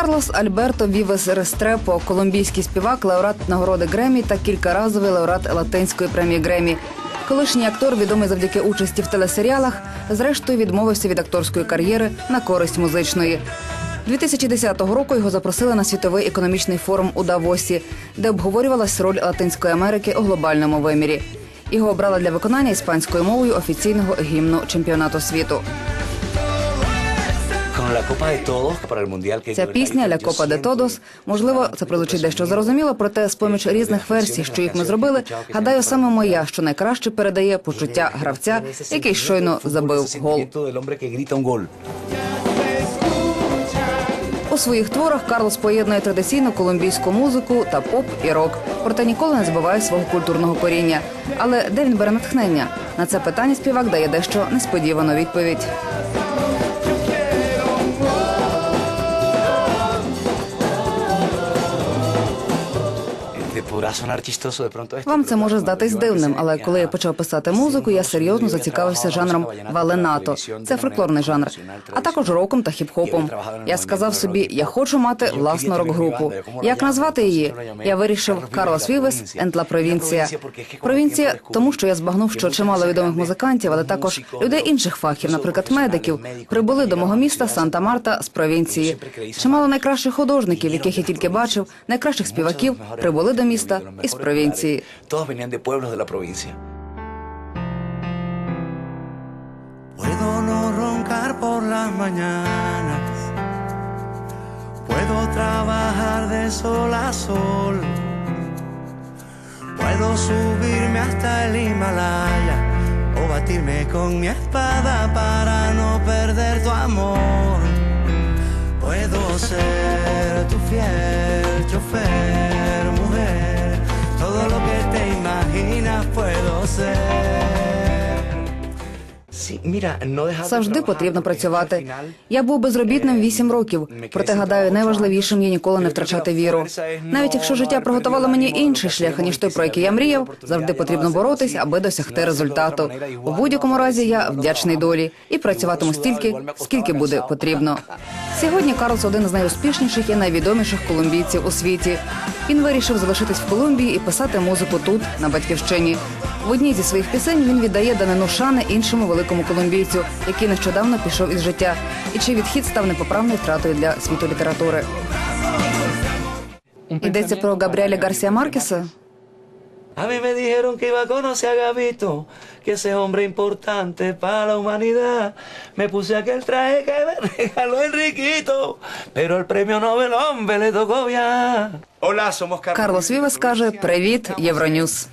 Карлос Альберто Вівес Рестрепо, колумбійський співак, лауреат нагороди Гремі та кількаразовий лауреат Латинської премії Гремі. Колишній актор, відомий завдяки участі в телесеріалах, зрештою відмовився від акторської кар'єри на користь музичної. 2010 року його запросили на світовий економічний форум у Давосі, де обговорювалась роль Латинської Америки у глобальному вимірі. Його обрали для виконання іспанською мовою офіційного гімну чемпіонату світу. Ця пісня «Ля Копа де Тодос» можливо, це прозвучить дещо зрозуміло, проте з поміж різних версій, що їх ми зробили, гадаю, саме моя, що найкраще передає почуття гравця, який щойно забив гол. У своїх творах Карлос поєднує традиційну колумбійську музику та поп і рок, проте ніколи не забуває свого культурного коріння. Але де він бере натхнення? На це питання співак дає дещо несподівану відповідь. Вам це може здатись дивним, але коли я почав писати музику, я серйозно зацікавився жанром валенато. Це фольклорний жанр, а також роком та хіп-хопом. Я сказав собі, я хочу мати власну рок-групу. Як назвати її? Я вирішив Карлос Вівес енд ла Провінція. Провінція, тому що я збагнув, що чимало відомих музикантів, але також людей інших фахів, наприклад, медиків, прибули до мого міста Санта-Марта з провінції. Чимало найкращих художників, яких я тільки бачив, найкращих співаків прибули до міста із провінції. Todos venían de pueblos de la provincia. Puedo no roncar por las mañanas. Puedo trabajar de sol a sol. Puedo subirme hasta el Himalaya o batirme con mi espada para no perder tu amor. Puedo ser tu fiel Завжди потрібно працювати. Я був безробітним вісім років. Проте гадаю, найважливішим є ніколи не втрачати віру. Навіть якщо життя приготувало мені інший шлях, ніж той, про який я мріяв, завжди потрібно боротись, аби досягти результату. У будь-якому разі я вдячний долі і працюватиму стільки, скільки буде потрібно. Сьогодні Карлс один з найуспішніших і найвідоміших колумбійців у світі. Він вирішив залишитись в Колумбії і писати музику тут, на батьківщині. В одній зі своїх пісень він віддає данину шани іншому великому колумбійцю, який нещодавно пішов із життя, і чий відхід став непоправною втратою для світу літератури. Йдеться про Габріеля Гарсія Маркеса. A mí me dijeron que iba a conocer a Gabito, que ese hombre importante para la humanidad. Me puse aquel traje que me regaló Enriquito, pero el premio Nobel hombre le tocó viajar. Hola, somos Carlos. Карлос Вівес каже: Привіт, Євроньюз.